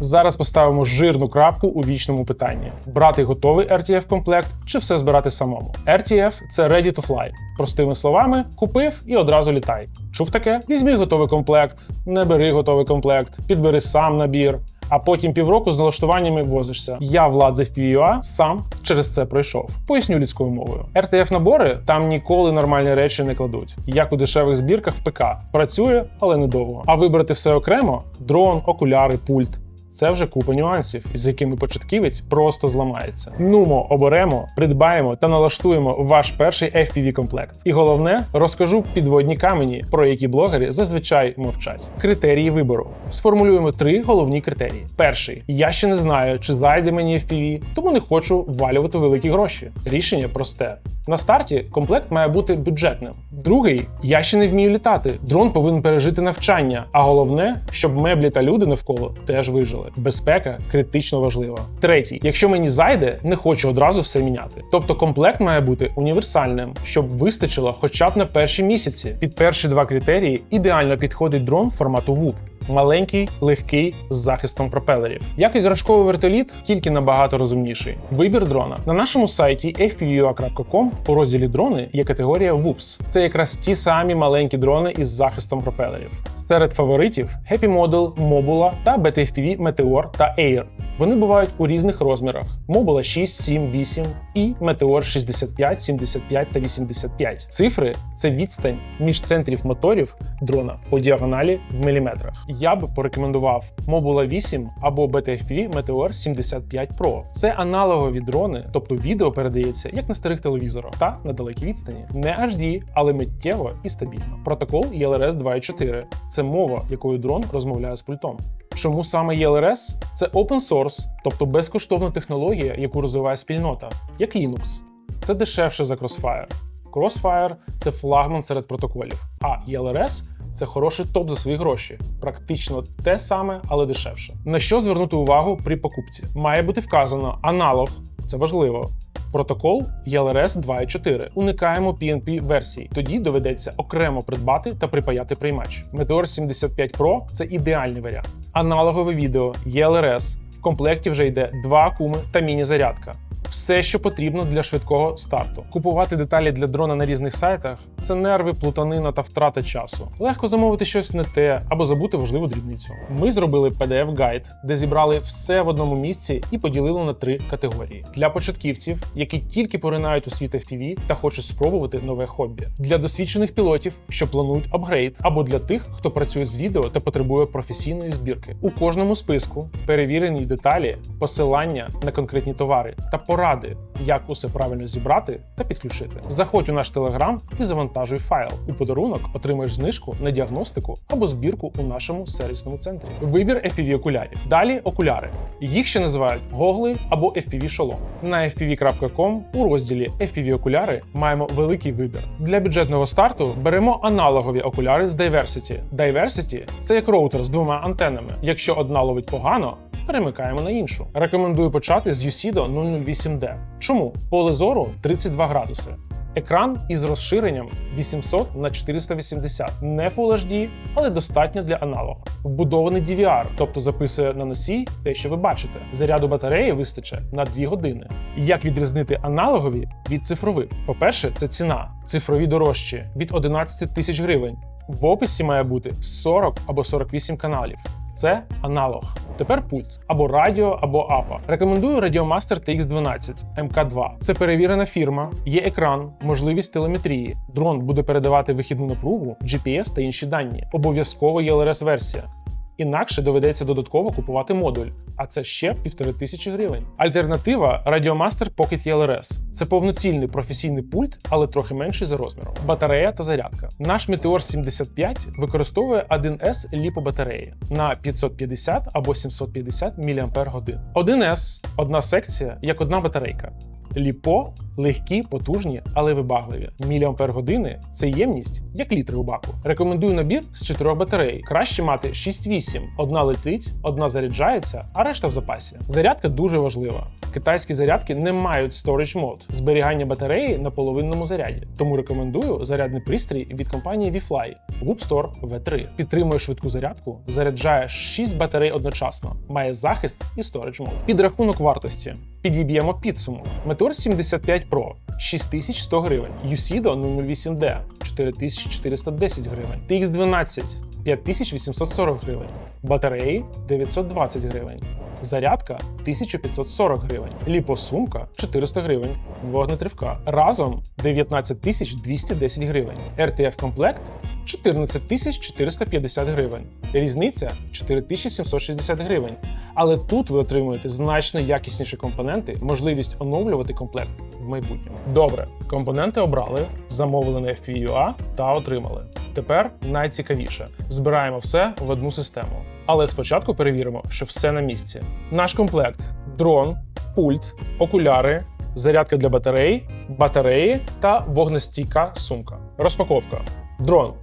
Зараз поставимо жирну крапку у вічному питанні: брати готовий RTF комплект чи все збирати самому. RTF – це ready to fly. Простими словами, купив і одразу літай. Чув таке? Візьми готовий комплект, не бери готовий комплект, підбери сам набір. А потім півроку з налаштуваннями возишся. Я Влад з FPUA сам через це пройшов. Поясню людською мовою. RTF набори там ніколи нормальні речі не кладуть, як у дешевих збірках в ПК. Працює, але недовго. А вибрати все окремо: дрон, окуляри, пульт. Це вже купа нюансів, з якими початківець просто зламається. Нумо, оберемо, придбаємо та налаштуємо ваш перший FPV комплект. І головне, розкажу підводні камені, про які блогери зазвичай мовчать. Критерії вибору. Сформулюємо три головні критерії. Перший я ще не знаю, чи зайде мені FPV, тому не хочу ввалювати великі гроші. Рішення просте. На старті комплект має бути бюджетним. Другий я ще не вмію літати. Дрон повинен пережити навчання. А головне, щоб меблі та люди навколо теж вижили. Безпека критично важлива. Третій, якщо мені зайде, не хочу одразу все міняти. Тобто комплект має бути універсальним, щоб вистачило хоча б на перші місяці. Під перші два критерії ідеально підходить дрон формату WUP. Маленький, легкий з захистом пропелерів. Як іграшковий вертоліт, тільки набагато розумніший. Вибір дрона на нашому сайті fpvua.com у розділі дрони є категорія WUPS. Це якраз ті самі маленькі дрони із захистом пропелерів. Серед фаворитів Happy Model, Mobula та BTFPV Meteor та Air. Вони бувають у різних розмірах: Mobula 6, 7, 8 і Meteor 65, 75 та 85. Цифри це відстань між центрів моторів дрона по діагоналі в міліметрах. Я б порекомендував Mobula 8 або BTFPV Meteor 75 Pro. Це аналогові дрони, тобто відео передається як на старих телевізорах та на далекій відстані. Не HD, але миттєво і стабільно. Протокол ELRS 2.4 – це мова, якою дрон розмовляє з пультом. Чому саме ELRS? Це open source, тобто безкоштовна технологія, яку розвиває спільнота, як Linux. Це дешевше за Crossfire. Crossfire – це флагман серед протоколів, а ELRS – це хороший топ за свої гроші. Практично те саме, але дешевше. На що звернути увагу при покупці? Має бути вказано аналог, це важливо. Протокол ELRS 2.4. Уникаємо PNP версій. Тоді доведеться окремо придбати та припаяти приймач. Meteor 75 Pro це ідеальний варіант. Аналогове відео ELRS. В комплекті вже йде два акуми та міні-зарядка. Все, що потрібно для швидкого старту. Купувати деталі для дрона на різних сайтах це нерви, плутанина та втрата часу. Легко замовити щось не те або забути важливу дрібницю. Ми зробили pdf гайд де зібрали все в одному місці і поділили на три категорії: для початківців, які тільки поринають у світ FPV та хочуть спробувати нове хобі, для досвідчених пілотів, що планують апгрейд, або для тих, хто працює з відео та потребує професійної збірки. У кожному списку перевірені деталі, посилання на конкретні товари та поради, як усе правильно зібрати та підключити. Заходь у наш телеграм і завантажуй файл. У подарунок отримаєш знижку на діагностику або збірку у нашому сервісному центрі. Вибір FPV окулярів. Далі окуляри. Їх ще називають гогли або FPV шолом. На fpv.com у розділі FPV окуляри маємо великий вибір. Для бюджетного старту беремо аналогові окуляри з Diversity. Diversity – це як роутер з двома антенами. Якщо одна ловить погано, перемикаємо на іншу. Рекомендую почати з Юсідо 008D. Чому? Поле зору 32 градуси. Екран із розширенням 800 на 480, не Full HD, але достатньо для аналогу. Вбудований DVR, тобто записує на носій те, що ви бачите. Заряду батареї вистачить на 2 години. Як відрізнити аналогові від цифрових? По-перше, це ціна. Цифрові дорожчі від 11 тисяч гривень. В описі має бути 40 або 48 каналів. Це аналог. Тепер пульт або радіо, або апа. Рекомендую Radiomaster TX12 MK2. Це перевірена фірма, є екран, можливість телеметрії. Дрон буде передавати вихідну напругу, GPS та інші дані. Обов'язково є LRS версія. Інакше доведеться додатково купувати модуль, а це ще півтори тисячі гривень. Альтернатива Radiomaster Pocket ELRS. Це повноцільний професійний пульт, але трохи менший за розміром. Батарея та зарядка. Наш Meteor 75 використовує 1С ліпобатареї на 550 або 750 мАч. 1С одна секція як одна батарейка. Ліпо Легкі, потужні, але вибагливі. Міліампер години це ємність, як літри у баку. Рекомендую набір з чотирьох батарей. Краще мати 6-8. Одна летить, одна заряджається, а решта в запасі. Зарядка дуже важлива. Китайські зарядки не мають storage мод зберігання батареї на половинному заряді. Тому рекомендую зарядний пристрій від компанії VFly Whoop Store V3. Підтримує швидку зарядку, заряджає 6 батарей одночасно, має захист і storage мод. Підрахунок вартості. Підіб'ємо підсумок. Meteor 75 Pro 6100 гривень, Юсідо 008D 4410 гривень, TX12 5840 гривень, батареї 920 гривень, зарядка 1540 гривень, ліпосумка 400 гривень, вогнетривка. Разом 19210 гривень, RTF комплект 14450 гривень, різниця 4760 гривень. Але тут ви отримуєте значно якісніші компоненти, можливість оновлювати комплект в майбутньому. Добре, компоненти обрали, замовили на FPUA та отримали. Тепер найцікавіше: збираємо все в одну систему. Але спочатку перевіримо, що все на місці. Наш комплект: дрон, пульт, окуляри, зарядка для батарей, батареї та вогнестійка сумка. Розпаковка. Дрон.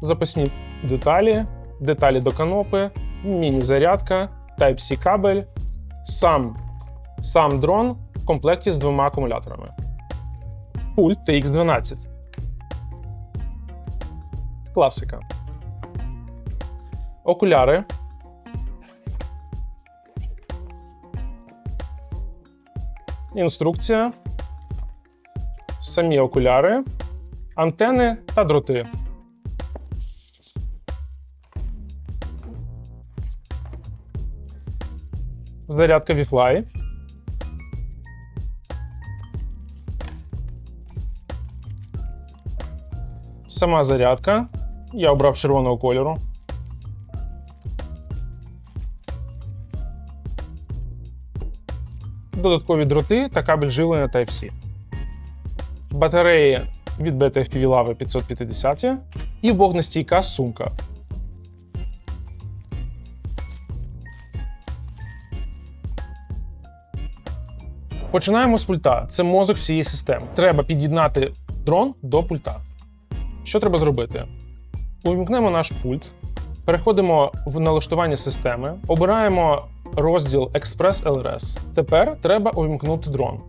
Запасні деталі, деталі до канопи, міні-зарядка, Type-C кабель, сам, сам дрон в комплекті з двома акумуляторами. Пульт TX12. Класика. Окуляри. Інструкція. Самі окуляри, антени та дроти. Зарядка Wi-Fi. Сама зарядка. Я обрав червоного кольору. Додаткові дроти та кабель живлення Type-C. Батареї від BTFPV Lava 550 і вогнестійка сумка. Починаємо з пульта. Це мозок всієї системи. Треба під'єднати дрон до пульта. Що треба зробити? Увімкнемо наш пульт, переходимо в налаштування системи, обираємо розділ Express LRS. Тепер треба увімкнути дрон.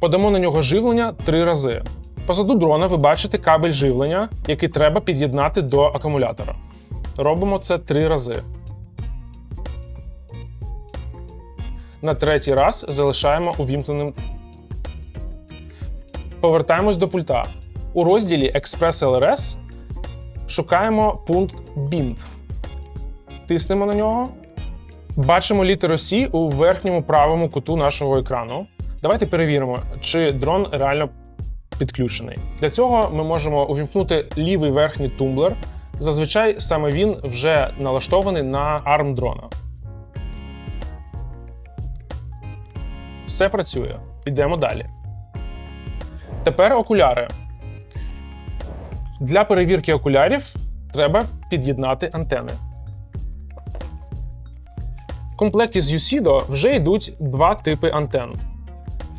Подамо на нього живлення три рази. Позаду дрона ви бачите кабель живлення, який треба під'єднати до акумулятора. Робимо це три рази. На третій раз залишаємо увімкненим. Повертаємось до пульта. У розділі Express LRS шукаємо пункт Bind. Тиснемо на нього. Бачимо літеру C у верхньому правому куту нашого екрану. Давайте перевіримо, чи дрон реально підключений. Для цього ми можемо увімкнути лівий верхній тумблер. Зазвичай саме він вже налаштований на ARM дрона. Все працює. Йдемо далі. Тепер окуляри. Для перевірки окулярів треба під'єднати антени. В комплекті з Юсідо вже йдуть два типи антен: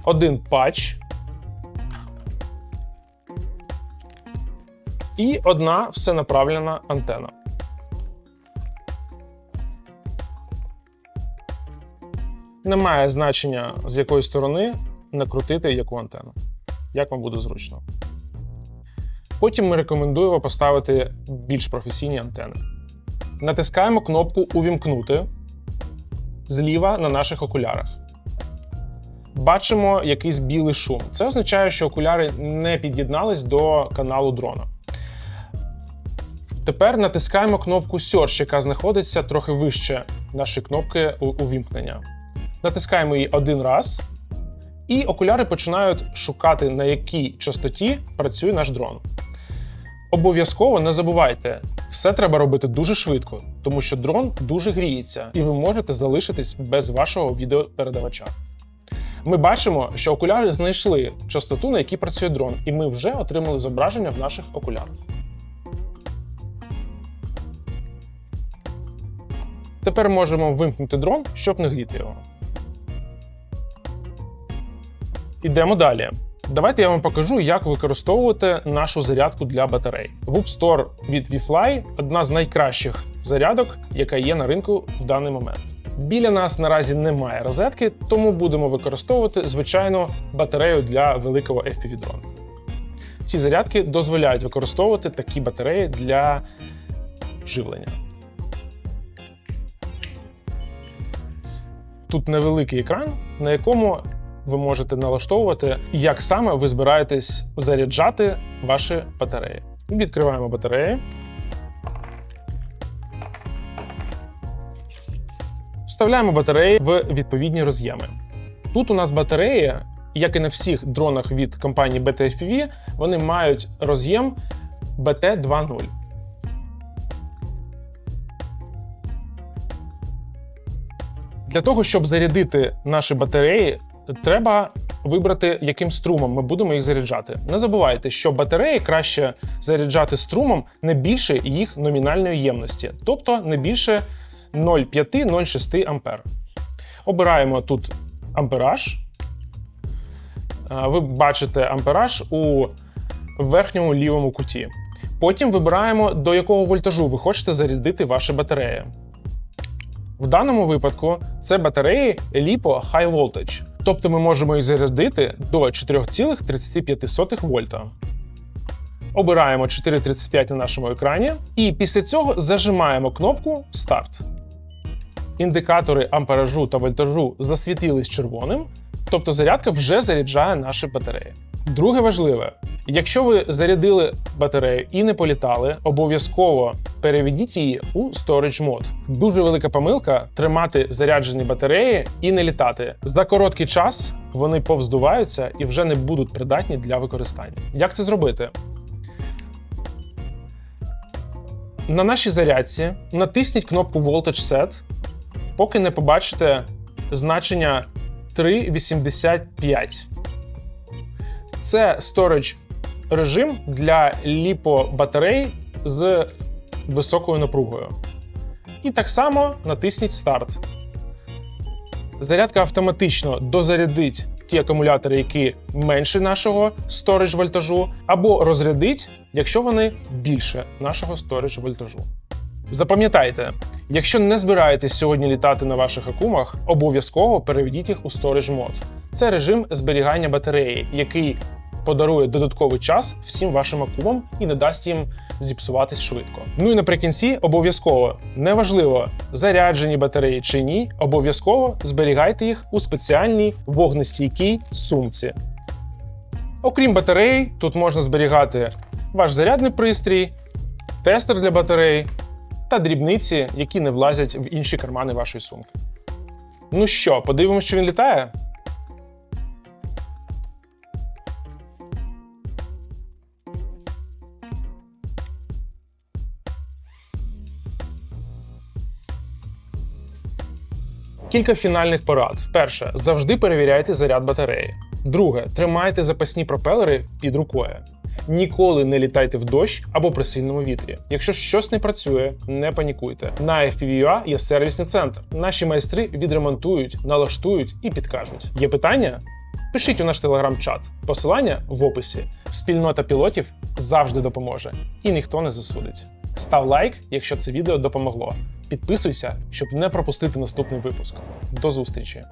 один патч і одна всенаправлена антена. Немає значення, з якої сторони накрутити яку антенну. Як вам буде зручно. Потім ми рекомендуємо поставити більш професійні антени. Натискаємо кнопку Увімкнути зліва на наших окулярах. Бачимо якийсь білий шум. Це означає, що окуляри не під'єднались до каналу дрона. Тепер натискаємо кнопку Search, яка знаходиться трохи вище нашої кнопки увімкнення. Натискаємо її один раз, і окуляри починають шукати, на якій частоті працює наш дрон. Обов'язково не забувайте, все треба робити дуже швидко, тому що дрон дуже гріється, і ви можете залишитись без вашого відеопередавача. Ми бачимо, що окуляри знайшли частоту, на якій працює дрон, і ми вже отримали зображення в наших окулярах. Тепер можемо вимкнути дрон, щоб не гріти його. Ідемо далі. Давайте я вам покажу, як використовувати нашу зарядку для батарей. Whoop Store від VFly – одна з найкращих зарядок, яка є на ринку в даний момент. Біля нас наразі немає розетки, тому будемо використовувати звичайну батарею для великого FPV-дрона. Ці зарядки дозволяють використовувати такі батареї для живлення. Тут невеликий екран, на якому ви можете налаштовувати, як саме ви збираєтесь заряджати ваші батареї. Відкриваємо батареї. Вставляємо батареї в відповідні роз'єми. Тут у нас батареї, як і на всіх дронах від компанії BTFPV, вони мають роз'єм BT 2.0. Для того, щоб зарядити наші батареї, треба вибрати, яким струмом ми будемо їх заряджати. Не забувайте, що батареї краще заряджати струмом не більше їх номінальної ємності, тобто не більше 0,5-0,6 ампер. Обираємо тут ампераж. Ви бачите ампераж у верхньому лівому куті. Потім вибираємо, до якого вольтажу ви хочете зарядити ваші батареї. В даному випадку це батареї LiPo High Voltage, тобто ми можемо їх зарядити до 4,35 вольта. Обираємо 4,35 на нашому екрані, і після цього зажимаємо кнопку Старт. Індикатори амперажу та вольтажу засвітились червоним, тобто зарядка вже заряджає наші батареї. Друге важливе: якщо ви зарядили батарею і не політали, обов'язково переведіть її у Storage Mode. Дуже велика помилка тримати заряджені батареї і не літати. За короткий час вони повздуваються і вже не будуть придатні для використання. Як це зробити? На нашій зарядці натисніть кнопку Voltage Set, поки не побачите значення 3,85. Це storage режим для ліпо-батарей з високою напругою. І так само натисніть старт. Зарядка автоматично дозарядить ті акумулятори, які менше нашого storage вольтажу, або розрядить, якщо вони більше нашого storage вольтажу. Запам'ятайте, якщо не збираєтесь сьогодні літати на ваших акумах, обов'язково переведіть їх у Storage Mode. Це режим зберігання батареї, який подарує додатковий час всім вашим акумам і не дасть їм зіпсуватись швидко. Ну і наприкінці обов'язково неважливо, заряджені батареї чи ні, обов'язково зберігайте їх у спеціальній вогнестійкій сумці. Окрім батарей, тут можна зберігати ваш зарядний пристрій, тестер для батарей та дрібниці, які не влазять в інші кармани вашої сумки. Ну що, подивимося, що він літає? Кілька фінальних порад. Перше, завжди перевіряйте заряд батареї. Друге, тримайте запасні пропелери під рукою. Ніколи не літайте в дощ або при сильному вітрі. Якщо щось не працює, не панікуйте. На FPV.ua є сервісний центр. Наші майстри відремонтують, налаштують і підкажуть. Є питання? Пишіть у наш телеграм-чат. Посилання в описі. Спільнота пілотів завжди допоможе, і ніхто не засудить. Став лайк, якщо це відео допомогло. Підписуйся, щоб не пропустити наступний випуск. До зустрічі!